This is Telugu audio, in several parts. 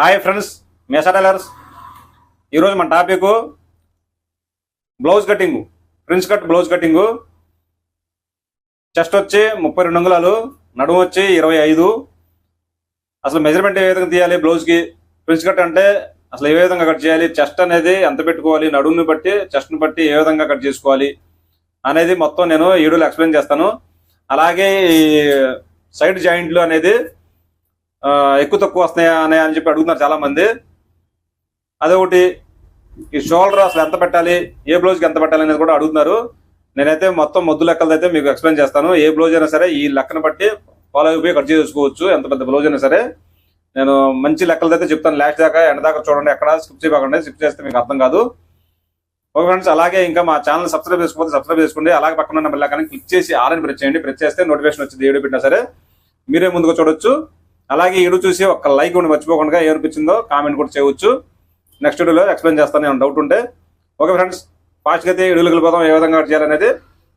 హాయ్ ఫ్రెండ్స్ మేసా టైలర్స్ ఈరోజు మన topic blouse cutting prince cut blouse cutting. Chest వచ్చి ముప్పై రెండు అంగుళాలు నడుము వచ్చి ఇరవై ఐదు. అసలు మెజర్మెంట్ ఏ విధంగా తీయాలి బ్లౌజ్కి? ప్రిన్స్ కట్ అంటే అసలు ఏ విధంగా కట్ చేయాలి? చెస్ట్ అనేది ఎంత పెట్టుకోవాలి? నడుముని బట్టి చెస్ట్ని బట్టి ఏ విధంగా కట్ చేసుకోవాలి? అనేది మొత్తం నేను ఈ వీడియోలో ఎక్స్ప్లెయిన్ చేస్తాను. అలాగే ఈ సైడ్ జాయింట్లు అనేది ఎక్కువ తక్కువ వస్తున్నాయా అని అని చెప్పి అడుగుతున్నారు చాలా మంది అదొకటి. ఈ షోల్డర్ అసలు ఎంత పెట్టాలి ఏ బ్లౌజ్కి ఎంత పెట్టాలి అనేది కూడా అడుగుతున్నారు. నేనైతే మొత్తం మొద్దు లెక్కలతో అయితే మీకు ఎక్స్ప్లెయిన్ చేస్తాను. ఏ బ్లౌజ్ అయినా సరే ఈ లెక్కను బట్టి ఫాలో అయిపోయి కట్ చేసుకోవచ్చు ఎంత పెద్ద బ్లౌజ్ అయినా సరే. నేను మంచి లెక్కలైతే అయితే చెప్తాను. లాస్ట్ దాకా ఎండ దాకా చూడండి. ఎక్కడ స్కిప్ చేయకండి. స్కిప్ చేస్తే మీకు అర్థం కాదు. ఓకే ఫ్రెండ్స్ అలాగే ఇంకా మా ఛానల్ సబ్స్క్రైబ్ చేసుకోకపోతే సబ్స్క్రైబ్ చేసుకోండి. అలాగే పక్కన ఉన్న బెల్ ఐకాన్ క్లిక్ చేసి ఆలని ప్రెస్ చేయండి. ప్రెస్ చేస్తే నోటిఫికేషన్ వచ్చింది ఏడు పెట్టినా సరే మీరే ముందుగా చూడొచ్చు. అలాగే ఇడు చూసి ఒక లైక్ ఉండి మర్చిపోకుండా ఏమనిపించిందో కామెంట్ కూడా చేయవచ్చు. నెక్స్ట్ వీడియోలో ఎక్స్ప్లెయిన్ చేస్తాను ఏమైనా డౌట్ ఉంటే. ఓకే ఫ్రెండ్స్ ఫాస్ట్గా అయితే వీడియోకి ఏ విధంగా చేయాలనేది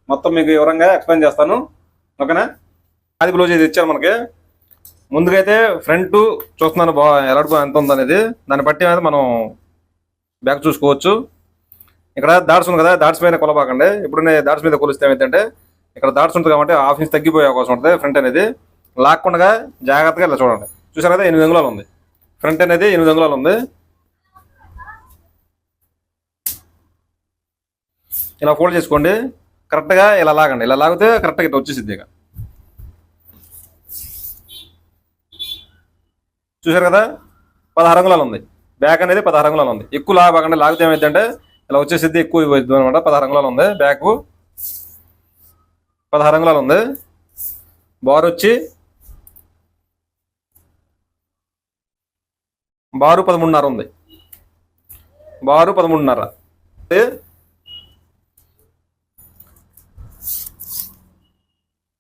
మొత్తం మీకు వివరంగా ఎక్స్ప్లెయిన్ చేస్తాను. ఓకేనా అది బ్లౌజ్ ఇది ఇచ్చారు మనకి. ముందుగా అయితే ఫ్రంట్ చూస్తున్నాను బా ఎలాంటి ఎంత ఉందనేది. దాన్ని బట్టి అయితే మనం బ్యాక్ చూసుకోవచ్చు. ఇక్కడ దాట్స్ ఉంది కదా దాట్స్ మీద కొలబాకండి ఇప్పుడు నేను దాట్స్ మీద కొలిస్తే ఏమైందంటే ఇక్కడ దాట్స్ ఉంటుంది కాబట్టి హాఫ్ ఇంచ్ తగ్గిపోయే అవకాశం ఉంటుంది ఫ్రంట్ అనేది. లాక్కుండా జాగ్రత్తగా ఇలా చూడండి. చూసారు కదా ఎనిమిది అంగుళాలు ఉంది. ఫ్రంట్ అనేది ఎనిమిది అంగుళాలు ఉంది. ఇలా ఫోల్డ్ చేసుకోండి. కరెక్ట్గా ఇలా లాగండి. ఇలా లాగితే కరెక్ట్గా ఇట్లా వచ్చేసిద్ది ఇక. చూసారు కదా? పదహారు అంగుళాలు ఉంది. బ్యాక్ అనేది పదహారు అంగుళాలు ఉంది. ఎక్కువ లాగకండి లాగితే ఏమైందంటే ఇలా వచ్చేసిద్ది ఎక్కువ ఇవ్వద్దు అనమాట పదహారు అంగుళాలు ఉంది. బ్యాక్ పదహారు అంగుళాలు ఉంది. బార్ వచ్చి బారు పదమూడున్నర ఉంది. బారు పదమూడున్నర. అంటే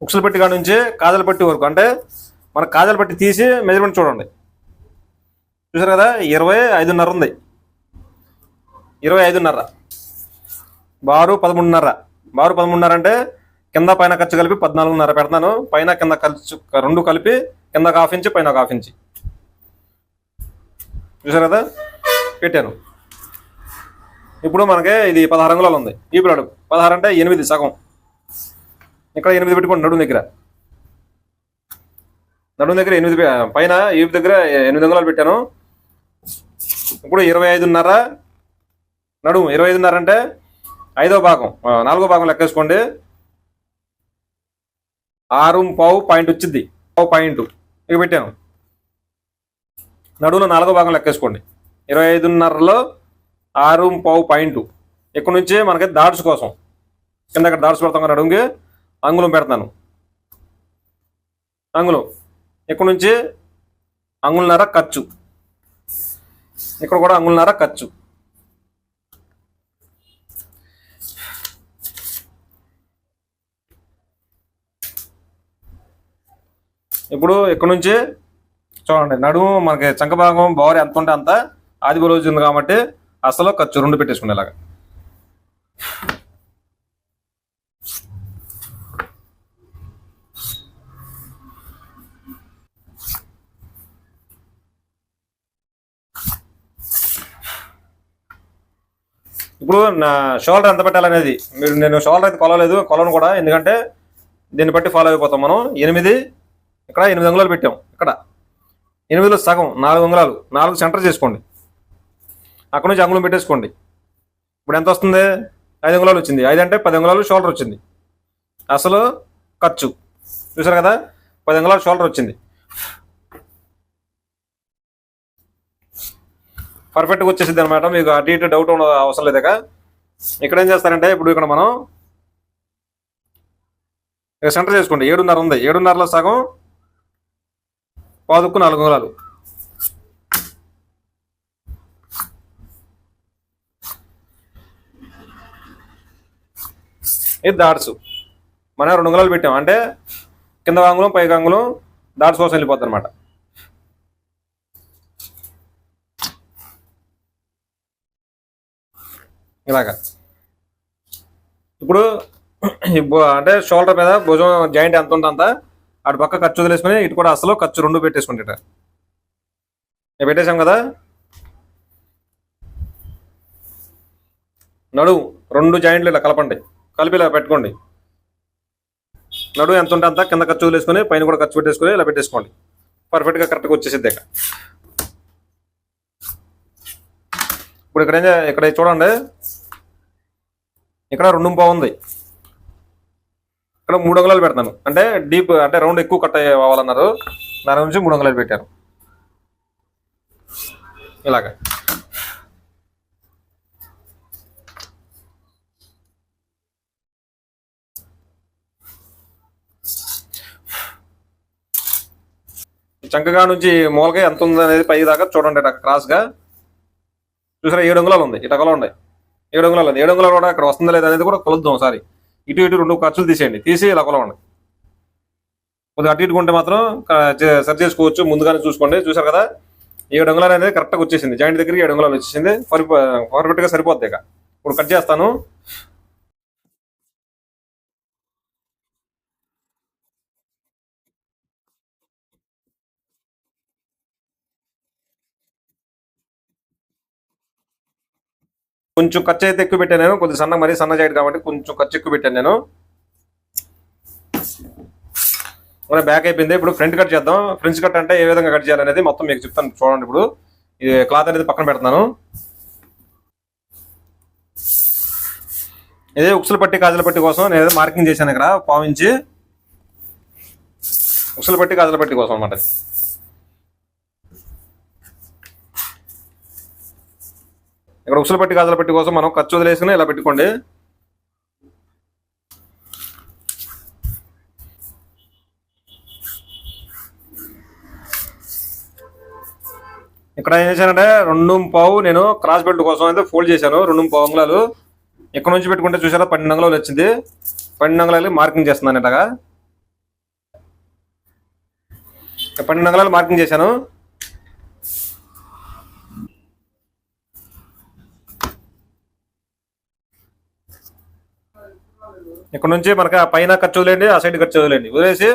ఉక్సులు పెట్టి కాడ నుంచి కాజల పట్టి వరకు అంటే మన కాజలపట్టి తీసి మెజర్మెంట్ చూడండి. చూసారు కదా ఇరవై ఐదున్నర ఉంది. ఇరవై ఐదున్నర. బారు పదమూడున్నర. బారు పదమూడున్నర అంటే కింద పైన ఖర్చు కలిపి పద్నాలుగున్నర పెడతాను. పైన కింద ఖర్చు రెండు కలిపి కింద ఒక హాఫ్ ఇంచ్ పైన ఒక హాఫ్ ఇంచ్. చూసారు కదా పెట్టాను. ఇప్పుడు మనకి ఇది పదహారు అంగుళాలు ఉంది. ఈ పిల్లడు పదహారు అంటే ఎనిమిది సగం. ఇక్కడ ఎనిమిది పెట్టుకోండి నడుము దగ్గర. నడుము దగ్గర ఎనిమిది పైన ఈ దగ్గర ఎనిమిది అంగుళాలు పెట్టాను. ఇప్పుడు ఇరవై ఐదున్నర నడుము. ఇరవై ఐదున్నర అంటే ఐదో భాగం. నాలుగో భాగం లెక్కేసుకోండి. ఆరు పావు పాయింట్ వచ్చింది. పావు పాయింట్. ఇక పెట్టాను. నడువులో నాలుగో భాగం లెక్కేసుకోండి. ఇరవై ఐదున్నరలో ఆరు పావు పాయింట్ ఇక్కడ నుంచి మనకి దాడ్స్ కోసం. కింద అక్కడ దాడ్స్ పెడతాం కానీ నడుముకి అంగుళం పెడతాను. అంగుళం. ఇక్కడ నుంచి అంగుళన్నర ఖర్చు. ఇక్కడ కూడా అంగుళన్నర ఖర్చు. ఇప్పుడు ఇక్కడ నుంచి చూడండి నడుము మనకి చంకభాగం బోర్ ఎంత ఉంటే అంత ఆది రోజు ఉంది కాబట్టి అసలు ఖర్చు రెండు పెట్టేసుకునేలాగా. ఇప్పుడు నా షోల్డర్ ఎంత పెట్టాలనేది మీరు నేను షోల్డర్ అయితే కొలవలేదు కొలను కూడా ఎందుకంటే దీన్ని బట్టి ఫాలో అయిపోతాం మనం. ఎనిమిది ఇక్కడ ఎనిమిది అంగుళాలు పెట్టాం ఇక్కడ. ఎనిమిదిలో సగం నాలుగు ఉంగరాలు నాలుగు సెంటర్ చేసుకోండి. అక్కడ నుంచి అంగుళం పెట్టేసుకోండి. ఇప్పుడు ఎంత వస్తుంది? ఐదు అంగుళాలు వచ్చింది. ఐదు అంటే పది అంగుళాలు షోల్డర్ వచ్చింది. అసలు ఖర్చు. చూసారు కదా? పది అంగుళాలు షోల్డర్ వచ్చింది. పర్ఫెక్ట్గా వచ్చేసింది అనమాట మీకు అటు ఇటు డౌట్ ఉన్న అవసరం లేదు ఇక్కడ ఏం చేస్తారంటే ఇప్పుడు ఇక్కడ మనం ఇక సెంటర్ చేసుకోండి. ఏడున్నర ఉంది. ఏడున్నరలో సగం పాదుకు నాలుగు అంగుళాలు. ఇది దాట్స్ మనం రెండు అంగుళాలు పెట్టాం. అంటే కింద అంగుళం పైకి అంగుళం డాట్స్ కోసం వెళ్ళిపోతుంది అనమాట ఇలాగా. ఇప్పుడు అంటే షోల్డర్ మీద భుజం జాయింట్ ఎంత ఉంటే అటు పక్క ఖర్చు వదిలేసుకుని ఇటు కూడా అసలు ఖర్చు రెండు పెట్టేసుకుంటే ఇక పెట్టేశాం కదా? నడుము రెండు జాయింట్లు ఇలా కలపండి. కలిపి ఇలా పెట్టుకోండి. నడువు ఎంత ఉంటే అంత కింద ఖర్చు వదిలేసుకొని పైన కూడా ఖర్చు పెట్టేసుకొని ఇలా పెట్టేసుకోండి. పర్ఫెక్ట్గా కరెక్ట్గా వచ్చేసిద్ది ఇక. ఇప్పుడు ఇక్కడ ఏం ఇక్కడ చూడండి. ఇక్కడ రెండు బాగుంది. ఇక్కడ మూడు అంగుళాలు పెడతాను. అంటే డీప్ అంటే రౌండ్ ఎక్కువ కట్ అవ్వాలన్నారు దాని నుంచి మూడు అంగుళాలు పెట్టాను ఇలాగ. చంకగా నుంచి మూలగా ఎంత ఉంది అనేది పై దాకా చూడండి అక్కడ క్రాస్గా. చూసారా? ఏడు అంగుళాలు ఉంది. ఇటకలో ఉన్నాయి. ఏడు అంగుళాలు ఉంది. ఏడు అంగుళాలు కూడా ఇక్కడ వస్తుందా లేదా అనేది కూడా కొలుద్దాం ఒకసారి. ఇటు ఇటు రెండు ఖర్చులు తీసేయండి. తీసి ఇలా కొలవండి. కొద్దిగా అటు ఇటు ఉంటే మాత్రం సరి చేసుకోవచ్చు. ముందుగానే చూసుకోండి. చూసారు కదా? ఏడు అంగుళాలు అనేది కరెక్ట్గా వచ్చేసింది. జాయింట్ దగ్గరికి ఏడు అంగుళాలు వచ్చేసింది. పర్ఫెక్ట్గా సరిపోద్ది ఇక. ఇప్పుడు కట్ చేస్తాను. కొంచెం ఖర్చు అయితే ఎక్కువ పెట్టాను నేను. కొద్దిగా సన్న మరీ సన్న జాకెట్ కాబట్టి కొంచెం ఖర్చు ఎక్కువ పెట్టాను నేను. మన బ్యాక్ అయిపోయింది. ఇప్పుడు ఫ్రంట్ కట్ చేద్దాం. ఫ్రంట్ కట్ అంటే ఏ విధంగా కట్ చేయాలనేది మొత్తం మీకు చెప్తాను. చూడండి ఇప్పుడు. ఇది క్లాత్ అనేది పక్కన పెడతాను. ఇదే ఉక్సులు పట్టి కాజల పట్టి కోసం నేను ఏదో మార్కింగ్ చేశాను ఇక్కడ పావించి ఉక్సులు పట్టి కాజల పట్టి కోసం అన్నమాట ఇక్కడ ఉసులు పెట్టి గాజుల పెట్టి కోసం మనం ఖర్చు వదిలేసుకుని ఇలా పెట్టుకోండి. ఇక్కడ ఏం చేశానంటే రెండు పావు నేను క్రాస్ బెల్ట్ కోసం అయితే ఫోల్డ్ చేశాను రెండు పావు అంగుళాలు. ఇక్కడ నుంచి పెట్టుకుంటే చూసారా పన్నెండు అంగుళాలు వచ్చింది. పన్నెండు అంగుళాలు మార్కింగ్ చేస్తున్నాను ఇలాగా. పన్నెండు అంగుళాలు మార్కింగ్ చేశాను. ఇక్కడ నుంచి మనకి పైన ఖర్చు వదిలేండి ఆ సైడ్ ఖర్చు వదిలేండి వదిలేసి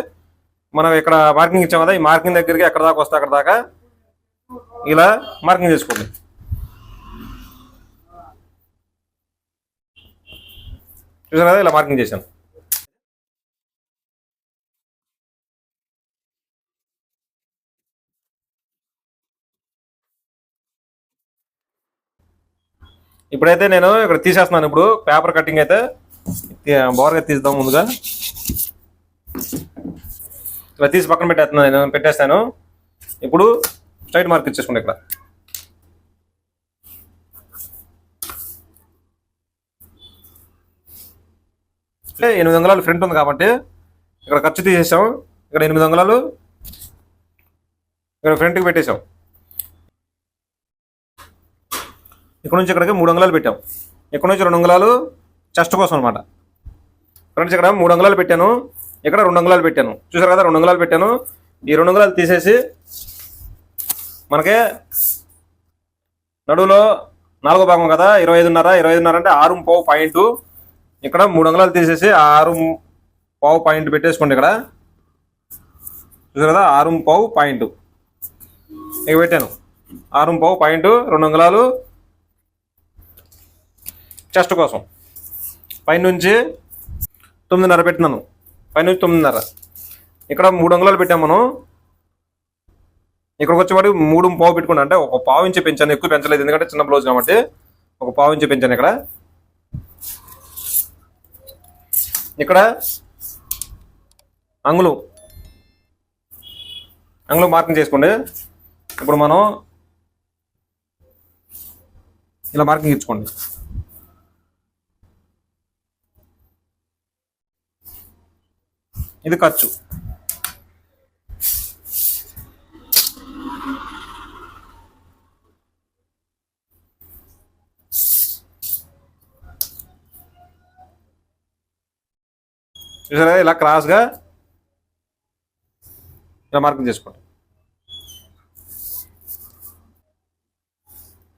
మనం ఇక్కడ మార్కింగ్ ఇచ్చాం కదా ఈ మార్కింగ్ దగ్గరికి ఎక్కడ దాకా వస్తే అక్కడ దాకా ఇలా మార్కింగ్ చేసుకోండి. చూసాను కదా ఇలా మార్కింగ్ చేశాను. ఇప్పుడైతే నేను ఇక్కడ తీసేస్తున్నాను ఇప్పుడు పేపర్ కటింగ్ అయితే. బోర్గా తీద్దాం ముందుగా. ఇలా తీసి పక్కన పెట్టేస్తున్నాను నేను పెట్టేస్తాను. ఇప్పుడు స్ట్రైట్ మార్క్ ఇచ్చేసుకోండి ఇక్కడ. ఎనిమిది అంగుళాలు ఫ్రంట్ ఉంది కాబట్టి ఇక్కడ ఖర్చు తీసేసాం. ఇక్కడ ఎనిమిది అంగుళాలు ఇక్కడ ఫ్రంట్కి పెట్టేసాం. ఇక్కడ నుంచి ఇక్కడికి మూడు అంగుళాలు పెట్టాం. ఇక్కడ నుంచి రెండు అంగుళాలు చెస్ట్ కోసం అనమాట ఫ్రెండ్స్ ఇక్కడ మూడు అంగుళాలు పెట్టాను. ఇక్కడ రెండు అంగుళాలు పెట్టాను. చూసారు కదా రెండు అంగుళాలు పెట్టాను. ఈ రెండు అంగుళాలు తీసేసి మనకి నడువులో నాలుగో భాగం కదా ఇరవై ఐదున్నర ఇరవై ఐదున్నర అంటే ఆరు పావు పాయింట్ ఇక్కడ మూడు అంగుళాలు తీసేసి ఆరు పావు పాయింట్ పెట్టేసుకోండి ఇక్కడ. చూసారు కదా ఆరు పావు పాయింట్ ఇక పెట్టాను. ఆరు పావు పాయింట్ రెండు అంగుళాలు. చెస్ట్ కోసం. పైనుంచి తొమ్మిదిన్నర పెట్టినాను. పైనుంచి తొమ్మిదిన్నర. ఇక్కడ మూడు అంగుళాలు పెట్టాము మనం. ఇక్కడికి వచ్చేవాడు మూడు పావు పెట్టుకున్నా అంటే ఒక పావు ఇంచి పెంచాను. ఎక్కువ పెంచలేదు. ఎందుకంటే చిన్న బ్లౌజ్ కాబట్టి ఒక పావు ఇంచి పెంచాను ఇక్కడ. ఇక్కడ అంగుళం. అంగుళం మార్కింగ్ చేసుకోండి. ఇప్పుడు మనం ఇలా మార్కింగ్ ఇచ్చుకోండి. ఇది ఖర్చు. చూసారా? ఇలా క్రాస్గా ఇలా మార్కింగ్ చేసుకోండి.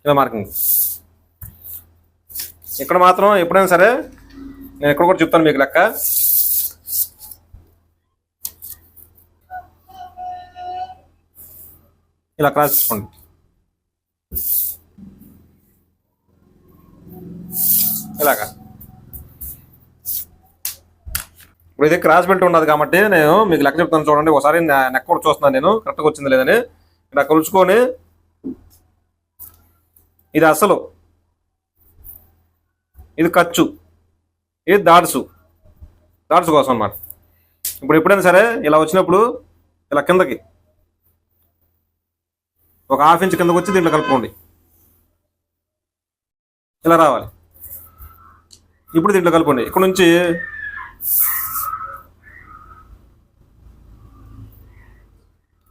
ఇలా మార్కింగ్ ఇక్కడ మాత్రం ఎప్పుడైనా సరే నేను ఇక్కడ కూడా చెప్తాను మీకు లెక్క. ఇలా క్రాస్ చేసుకోండి. ఇలాగా. ఇప్పుడు ఇది క్రాస్ బెల్ట్ ఉన్నది కాబట్టి నేను మీకు లెక్క చెప్తాను చూడండి. ఒకసారి నా- నెక్ కూడా చూస్తున్నాను నేను. కరెక్ట్గా వచ్చింది లేదని. ఇలా కొలుచుకొని ఇది అసలు. ఇది ఖర్చు. ఇది దాడ్సు దాడ్సు కోసం అన్నమాట. ఇప్పుడు ఎప్పుడైనా సరే ఇలా వచ్చినప్పుడు ఇలా కిందకి ఒక హాఫ్ ఇంచ్ కిందకు వచ్చి దీంట్లో కలుపుకోండి. ఇలా రావాలి. ఇప్పుడు దీంట్లో కలుపుకోండి. ఇక్కడ నుంచి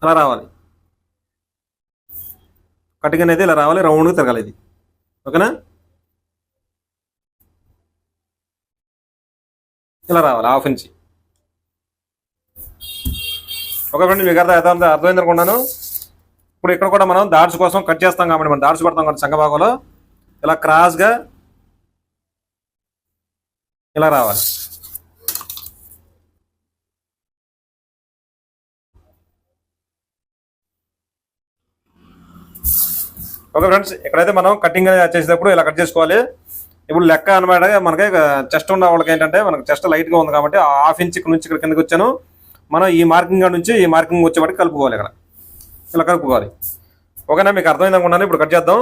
అలా రావాలి. కటింగ్ అనేది ఇలా రావాలి రౌండ్గా తిరగాలి ఇది. ఓకేనా? ఇలా రావాలి హాఫ్ ఇంచ్. ఓకే ఫ్రెండ్ మీకు అర్థం అర్థం అర్థమైంది అనుకున్నాను ఇప్పుడు ఇక్కడ కూడా మనం దాడ్స్ కోసం కట్ చేస్తాం కాబట్టి మనం దాడ్స్ పెడతాం కాబట్టి సంఘభాగంలో ఇలా క్రాస్గా ఇలా రావాలి. ఓకే ఫ్రెండ్స్ ఇక్కడైతే మనం కటింగ్ అనేది చేసేటప్పుడు ఇలా కట్ చేసుకోవాలి. ఇప్పుడు లెక్క అనమాట మనకి చెస్ట్ ఉన్న వాళ్ళకి ఏంటంటే మనకి చెస్ట్ లైట్గా ఉంది కాబట్టి హాఫ్ ఇంచ్ ఇక్కడ నుంచి ఇక్కడ కిందకి వచ్చాను. మనం ఈ మార్కింగ్ నుంచి ఈ మార్కింగ్ వచ్చేవాటికి కలుపుకోవాలి ఇక్కడ. ఇలా కలుపుకోవాలి ఓకేనా? మీకు అర్థమైంది అనుకున్నాను ఇప్పుడు కట్ చేద్దాం.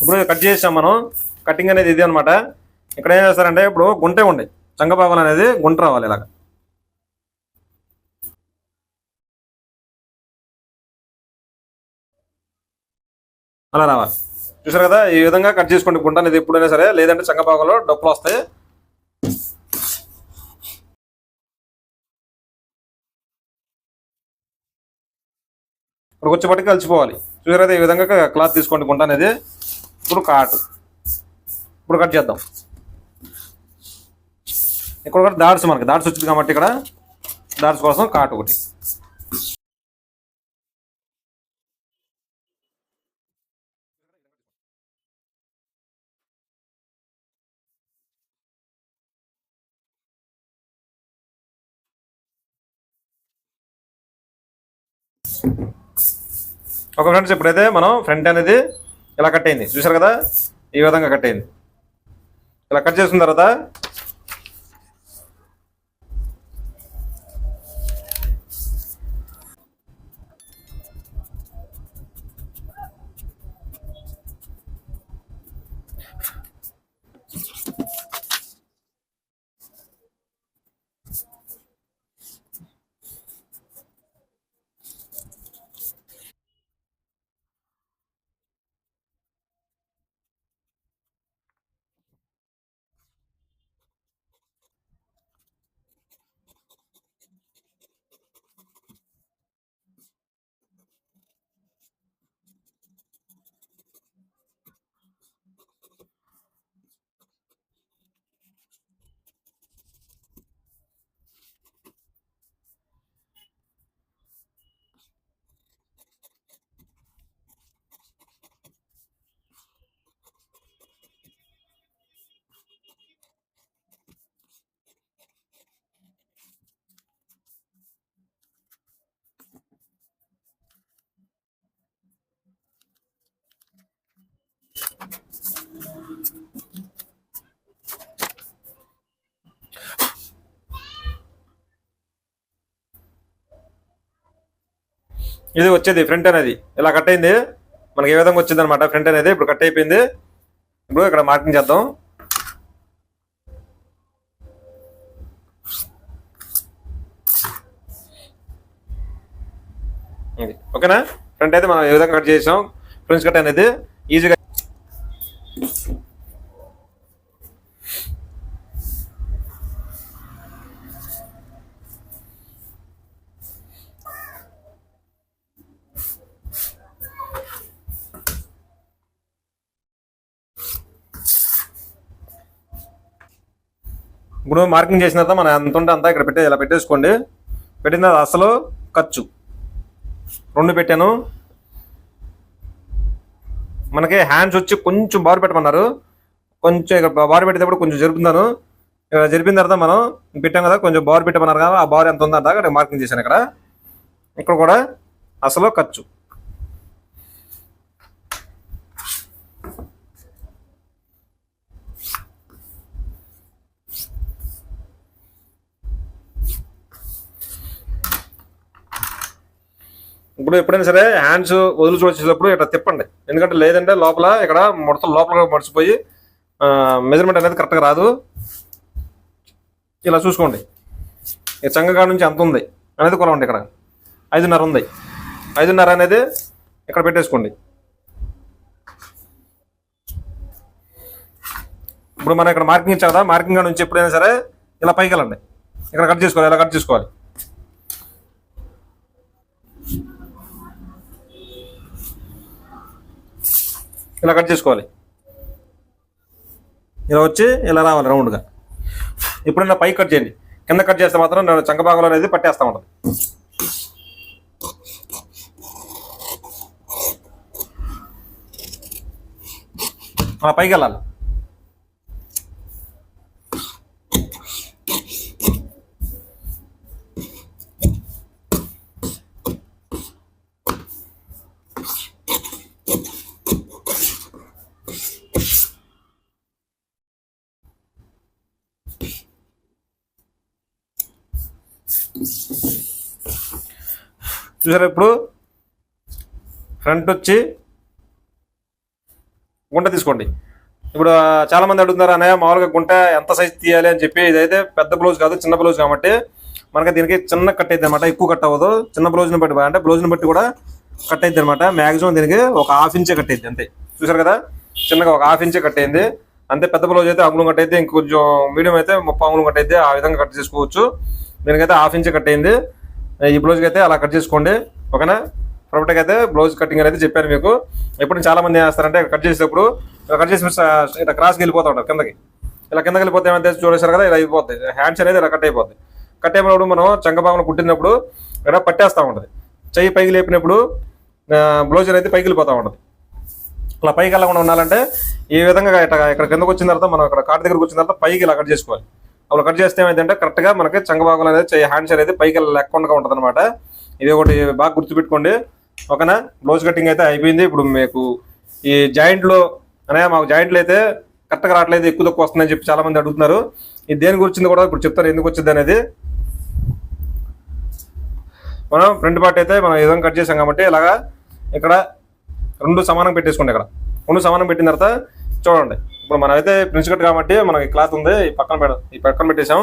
ఇప్పుడు కట్ చేసాం మనం. కటింగ్ అనేది ఇది అనమాట ఇక్కడ ఏం చేస్తారంటే ఇప్పుడు గుంటే ఉండే. చంగపాపలు అనేది గుంట రావాలి ఇలాగ. అలా రావాలి. చూసారు కదా ఈ విధంగా కట్ చేసుకోండి గుంట అనేది ఎప్పుడైనా సరే లేదంటే చంగపాకలో డప్పులు వస్తాయి. ఇప్పుడు వచ్చేపటికి కలిసిపోవాలి. చూసారు కదా ఈ విధంగా క్లాత్ తీసుకోండి గుంట అనేది. ఇప్పుడు కాటు. ఇప్పుడు కట్ చేద్దాం. ఇక్కడ కూడా దాడ్స్ మనకి దాడ్స్ వచ్చింది కాబట్టి ఇక్కడ దాడ్స్ కోసం కాటు ఒకటి. ఓకే ఫ్రెండ్స్ ఇప్పుడైతే మనం ఫ్రంట్ అనేది ఇలా కట్ అయింది. చూసారు కదా? ఈ విధంగా కట్ అయింది. ఇలా కట్ చేసిన తర్వాత ఇది వచ్చేది ఫ్రంట్ అనేది. ఇలా కట్ అయింది. మనకి ఏ విధంగా వచ్చింది అనమాట ఫ్రంట్ అనేది ఇప్పుడు కట్ అయిపోయింది. ఇప్పుడు ఇక్కడ మార్కింగ్ చేద్దాం. ఇది. ఓకేనా? ఫ్రంట్ అయితే మనం ఏ విధంగా కట్ చేసాం? ఫ్రెండ్స్ కట్ అనేది ఈజీగా ఇప్పుడు మార్కింగ్ చేసిన తర్వాత మనం ఎంత ఉంటే అంతా ఇక్కడ పెట్టే ఇలా పెట్టేసుకోండి. పెట్టిన తర్వాత అసలు ఖర్చు. రెండు పెట్టాను. మనకి హ్యాండ్స్ వచ్చి కొంచెం బారు పెట్టమన్నారు. కొంచెం ఇక్కడ బారు పెట్టేటప్పుడు కొంచెం జరుపుతున్నాను. ఇక్కడ జరిపిన తర్వాత మనం పెట్టాం కదా కొంచెం బారు పెట్టమన్నారు కదా ఆ బారు ఎంత ఉందంట అక్కడ మార్కింగ్ చేశాను ఇక్కడ. ఇక్కడ కూడా అసలు ఖర్చు. ఇప్పుడు ఎప్పుడైనా సరే హ్యాండ్స్ వదిలి చూసేటప్పుడు ఇట్లా తిప్పండి. ఎందుకంటే లేదంటే లోపల ఇక్కడ మొడతలు లోపల మర్చిపోయి మెజర్మెంట్ అనేది కరెక్ట్గా రాదు. ఇలా చూసుకోండి. ఈ చంగకాడ నుంచి ఎంత ఉంది అనేది కొలవండి ఇక్కడ. ఐదున్నర ఉంది. ఐదున్నర అనేది ఇక్కడ పెట్టేసుకోండి. ఇప్పుడు మనం ఇక్కడ మార్కింగ్ ఇచ్చా కదా మార్కింగ్ నుంచి ఎప్పుడైనా సరే ఇలా పైకి వెళ్ళండి. ఇక్కడ కట్ చేసుకోవాలి ఇలా కట్ చేసుకోవాలి. ఇలా కట్ చేసుకోవాలి. ఇలా వచ్చి ఇలా రావాలి రౌండ్గా ఎప్పుడైనా పైకి కట్ చేయండి. కింద కట్ చేస్తే మాత్రం నేను చంక భాగంలో అనేది పట్టేస్తా ఉంటుంది. అలా పైకి వెళ్ళాలి. చూసారా ఇప్పుడు? ఫ్రంట్ వచ్చి గుంట తీసుకోండి. ఇప్పుడు చాలామంది అడుగుతున్నారు అన్నయ్య మామూలుగా గుంట ఎంత సైజ్ తీయాలి? అని చెప్పి ఇదైతే పెద్ద బ్లౌజ్ కాదు చిన్న బ్లౌజ్ కాబట్టి మనకి దీనికి చిన్న కట్ అయింది అనమాట ఎక్కువ కట్ అవ్వదు. చిన్న బ్లౌజ్ని బట్టి అంటే బ్లౌజ్ని బట్టి కూడా కట్ అయింది అనమాట మాక్సిమం దీనికి ఒక హాఫ్ ఇంచే కట్ అయింది అంతే. చూసారు కదా? చిన్నగా ఒక హాఫ్ ఇంచే కట్ అయింది. అంతే పెద్ద బ్లౌజ్ అయితే అంగుళం కట్ అయితే ఇంకొంచెం మీడియం అయితే ముప్పై అంగుళం కట్ అయితే ఆ విధంగా కట్ చేసుకోవచ్చు. దీనికైతే హాఫ్ ఇంచ్ కట్ అయింది. ఈ బ్లౌజ్కి అయితే అలా కట్ చేసుకోండి. ఓకేనా? పర్ఫెక్ట్గా అయితే బ్లౌజ్ కటింగ్ అనేది చెప్పాను మీకు. ఎప్పుడు చాలా మంది ఏం చేస్తారంటే కట్ చేసేటప్పుడు కట్ చేసి ఇట్లా క్రాస్కి వెళ్ళిపోతా ఉంటారు కిందకి. ఇలా కిందకి వెళ్ళిపోతే ఏమైతే చూడేశారు కదా ఇలా అయిపోతుంది హ్యాండ్స్ అనేది ఇలా కట్ అయిపోద్ది. కట్ అయిపోయినప్పుడు మనం చంగభాగం కుట్టినప్పుడు ఇక్కడ పట్టేస్తూ ఉంటుంది. చెయ్యి పైకి లేపినప్పుడు బ్లౌజ్ అనేది పైకి వెళ్ళిపోతూ ఉంటుంది. అలా పైకి వెళ్ళకుండా ఉండాలంటే ఈ విధంగా ఇట్లా ఇక్కడ కిందకు వచ్చిన తర్వాత మనం ఇక్కడ కాటి దగ్గరకు వచ్చిన తర్వాత పైకి ఇలా కట్ చేసుకోవాలి. అప్పుడు కట్ చేస్తే ఏమైందంటే కరెక్ట్గా మనకి చంగబాగులు అనేది హ్యాండ్ షేర్ అయితే పైకి లెక్కకుండా ఉంటుంది అనమాట ఇది ఒకటి బాగా గుర్తుపెట్టుకోండి. ఓకేనా? బ్లౌజ్ కటింగ్ అయితే అయిపోయింది. ఇప్పుడు మీకు ఈ జాయింట్లో అనే మాకు జాయింట్లు అయితే కరెక్ట్గా రావట్లేదు. ఎక్కువ తక్కువ వస్తుందని చెప్పి చాలా మంది అడుగుతున్నారు. ఇది దేని గురించింది కూడా ఇప్పుడు చెప్తారు. ఎందుకు వచ్చింది అనేది మనం ఫ్రంట్ పార్ట్ అయితే మనం ఏదో కట్ చేసాం కాబట్టి ఇలాగా ఇక్కడ రెండు సమానం పెట్టేసుకోండి. ఇక్కడ రెండు సమానం పెట్టిన తర్వాత చూడండి. ఇప్పుడు మనం అయితే ప్రిన్స్ కట్ కాబట్టి మనకి క్లాత్ ఉంది ఈ పక్కన పెడ ఈ పక్కన పెట్టేసాం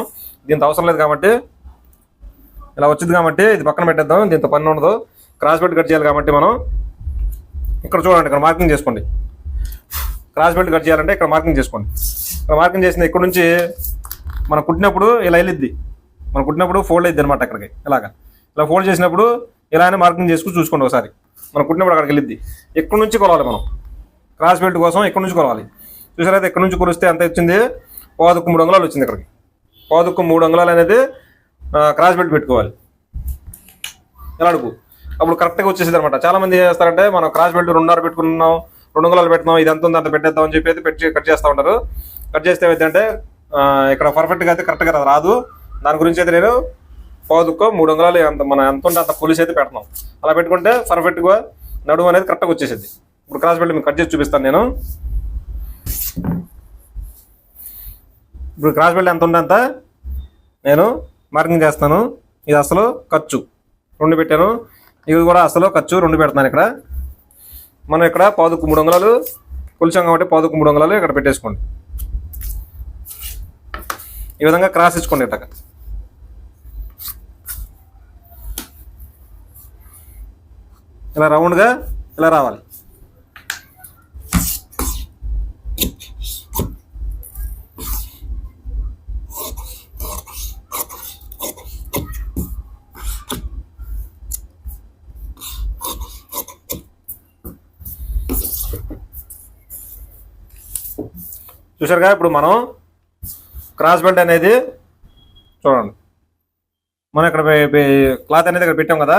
దీంతో అవసరం లేదు కాబట్టి ఇలా వచ్చింది కాబట్టి ఇది పక్కన పెట్టేద్దాం దీంతో పని ఉండదు. క్రాస్ బెల్ట్ కట్ చేయాలి కాబట్టి మనం ఇక్కడ చూడండి ఇక్కడ మార్కింగ్ చేసుకోండి. క్రాస్ బెల్ట్ కట్ చేయాలంటే ఇక్కడ మార్కింగ్ చేసుకోండి. ఇక్కడ మార్కింగ్ చేసిన ఇక్కడ నుంచి మనం కుట్టినప్పుడు ఇలా వెళ్ళిద్ది. మనం కుట్టినప్పుడు ఫోల్డ్ అయింది అనమాట అక్కడికి ఇలాగా. ఇలా ఫోల్డ్ చేసినప్పుడు ఇలానే మార్కింగ్ చేసుకుని చూసుకోండి ఒకసారి. మనం కుట్టినప్పుడు అక్కడికి వెళ్ళిద్ది. ఎక్కడి నుంచి కొలవాలి మనం? క్రాస్ బెల్ట్ కోసం ఎక్కడి నుంచి కొలవాలి? చూసారైతే ఇక్కడ నుంచి కొలిస్తే ఎంత వచ్చింది పాదుకు మూడు అంగుళాలు వచ్చింది ఇక్కడికి. పాదుకు మూడు అంగుళాలు అనేది క్రాస్ బెల్ట్ పెట్టుకోవాలి. ఎలా అడుగు? అప్పుడు కరెక్ట్గా వచ్చేసింది అనమాట చాలామంది ఏం చేస్తారంటే మనం క్రాస్ బెల్ట్ రెండున్నర పెట్టుకున్నాం రెండు అంగుళాలు పెట్టినాం ఇది ఎంత ఉంది అంత పెట్టేద్దాం అని చెప్పి అయితే పెట్టి కట్ చేస్తూ ఉంటారు. కట్ చేస్తే ఏంటంటే ఇక్కడ పర్ఫెక్ట్గా అయితే కరెక్ట్గా రాదు. దాని గురించి అయితే నేను పాదుకో మూడు అంగుళాలు అంత మనం ఎంత ఉంటే అంత కొలిసి అయితే పెడతాం. అలా పెట్టుకుంటే పర్ఫెక్ట్గా నడుము అనేది కరెక్ట్గా వచ్చేసింది. ఇప్పుడు క్రాస్ బెల్ట్ మీకు కట్ చేసి చూపిస్తాను నేను. ఇప్పుడు క్రాస్ బెల్ట్ ఎంత ఉందంత? నేను మార్కింగ్ చేస్తాను. ఇది అసలు ఖర్చు. రెండు పెట్టాను. ఇది కూడా అసలు ఖర్చు. రెండు పెడుతున్నాను ఇక్కడ. మనం ఇక్కడ పాదుకు మూడు అంగుళాలు కొలిచాం కాబట్టి పాదుకు మూడు అంగుళాలు ఇక్కడ పెట్టేసుకోండి. ఈ విధంగా క్రాస్ ఇచ్చుకోండి ఇట్లా. ఇలా రౌండ్గా ఇలా రావాలి. చూసారుగా ఇప్పుడు మనం క్రాస్ బెల్ట్ అనేది చూడండి. మనం ఇక్కడ క్లాత్ అనేది ఇక్కడ పెట్టాం కదా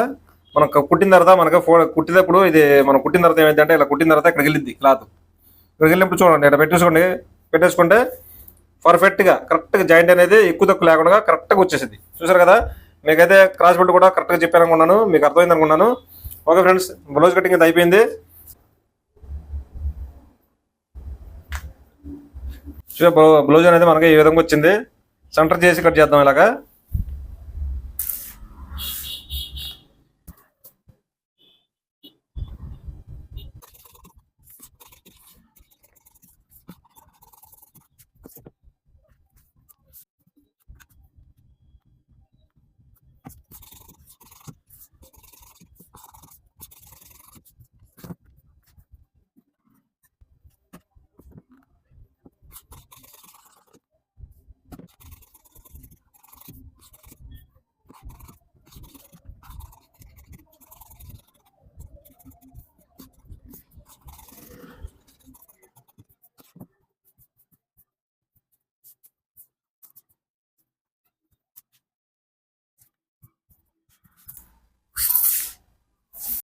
మనం కుట్టిన తర్వాత మనకి ఫో కుట్టినప్పుడు ఇది మనం కుట్టిన తర్వాత ఏంటంటే ఇలా కుట్టిన తర్వాత ఇక్కడికి వెళ్ళింది క్లాత్ ఇక్కడికి వెళ్ళినప్పుడు చూడండి ఇక్కడ పెట్టేసుకోండి. పెట్టేసుకుంటే పర్ఫెక్ట్గా కరెక్ట్గా జాయింట్ అనేది ఎక్కువ తక్కువ లేకుండా కరెక్ట్గా వచ్చేసింది. చూసారు కదా? మీకైతే క్రాస్ బెల్ట్ కూడా కరెక్ట్గా చెప్పాను అనుకున్నాను మీకు అర్థమైంది అనుకున్నాను. ఓకే ఫ్రెండ్స్ బ్లౌజ్ కటింగ్ అయితే అయిపోయింది. చూసా బ్లౌజ్ అనేది మనకి ఈ విధంగా వచ్చింది. సెంటర్ చేసి కట్ చేద్దాం ఇలాగా.